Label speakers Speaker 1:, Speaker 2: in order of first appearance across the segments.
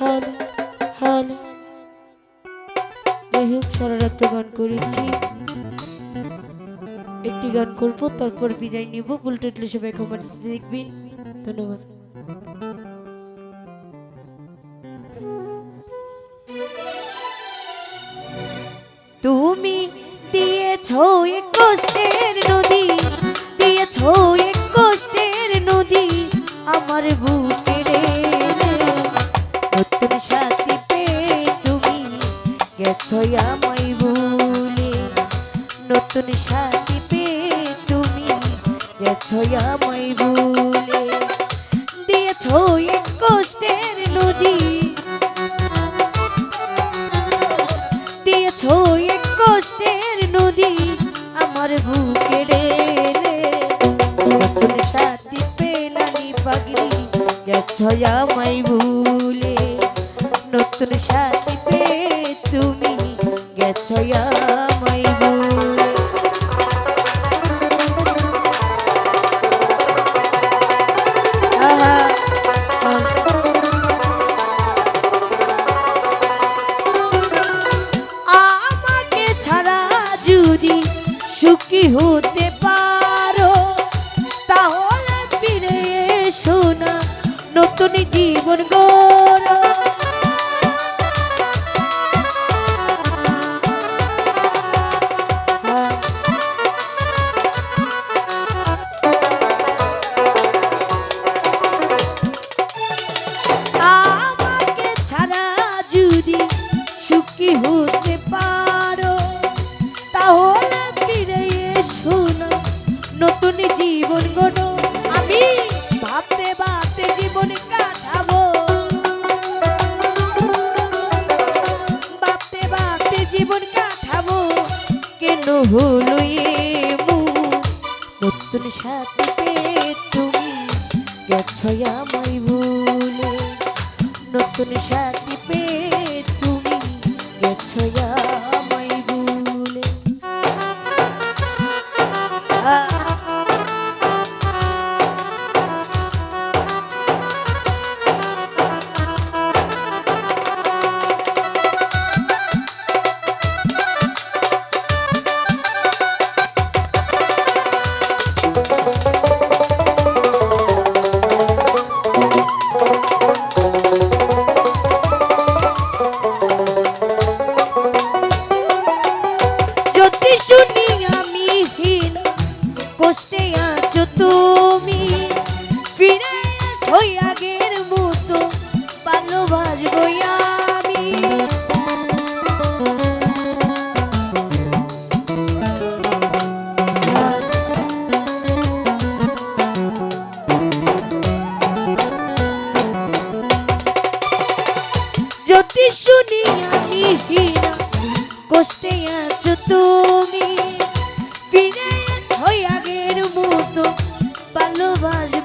Speaker 1: হালে হানি যাই হোক সারা রাতটা গান করেছি। একটি গান করব, তারপর বিদায় নিব। বুলটেটলে সবাই কমেন্ট দেখবেন। ধন্যবাদ। সাথী তুমি গেছো আমায় ভুলে। নতুন সাথী পেয়ে তুমি গেছো আমায় ভুলে। দিয়েছ এক কষ্টের নদী। দিয়েছ এক কষ্টের নদী আমার বুকে রেলে নতুন সাথী পেলানি পাগলি, গেছ আমায় ভুলে। নতুন সাথী তুমি আমাকে ছাড়া যদি সুখী হতে পারো, তাহলে ফিরে এসো নতুন জীবন গড়ো হতে পারো। তাহলে ফিরে এসো নতুন জীবন গড়ো। আমি ভাবতে ভাবতে জীবন কাটাবো। ভাবতে ভাবতে জীবন কাটাবো। কেন হলো নতুন সাথী তুমি গেছো আমায় ভুলে। নতুন সাথী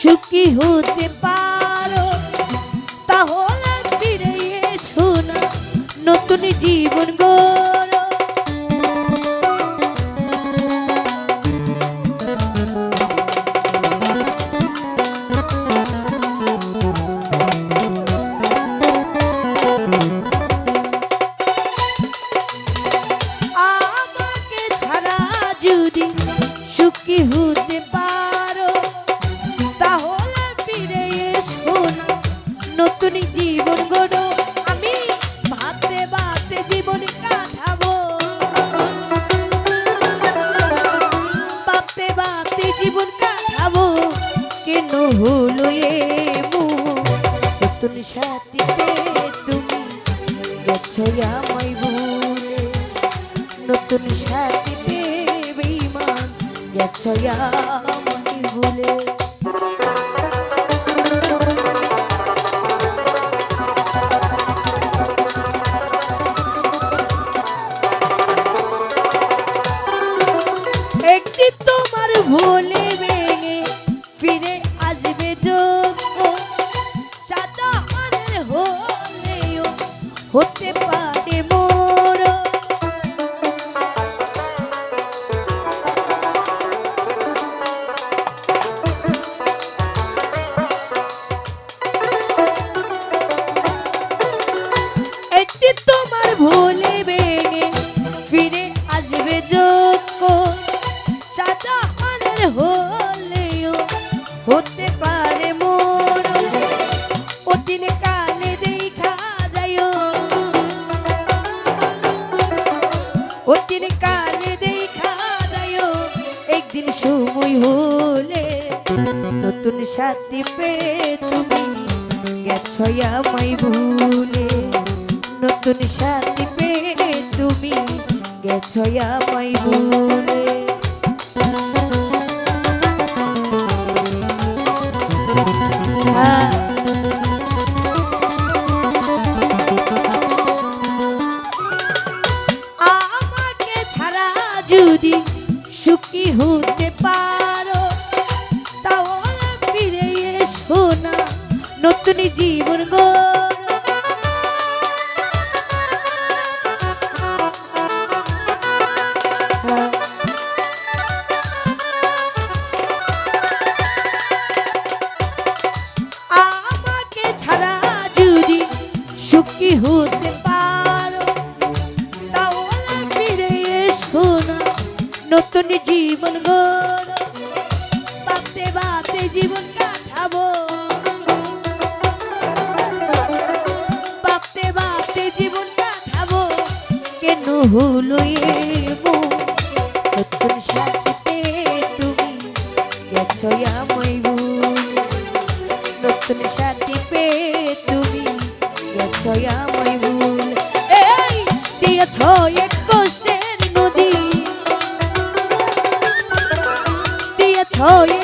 Speaker 1: সুখী হতে পারো তাহলে ফিরে এসো না নতুন জীবন গড়ো। সাথীতে তুমি গেছো আমায় ভুলে নতুন সাথীতে বেইমান গেছো আমায় ভুলে। অতিন কালে দেখা যায়, একদিন সময় হলে নতুন সাথী পে তুমি গেছ আমায় ভুলে। নতুন সাথী পে তুমি গেছ আমায় ভুলে। যদি সুখী হতে পারো তাহলে ফিরে এসো না। নতুন জীবন গড়ো নতুন জীবন গড়ো বাতে বাতে জীবন কাটাবো। বাতে বাতে জীবন কাটাবো। কেন হলো এমন নতুন সাথে তুমি গেছো আমায় ভুলে নতুন সাথী পেয়ে তুমি গেছো আমায় ভুল এই দিয়েছ দিয়েছ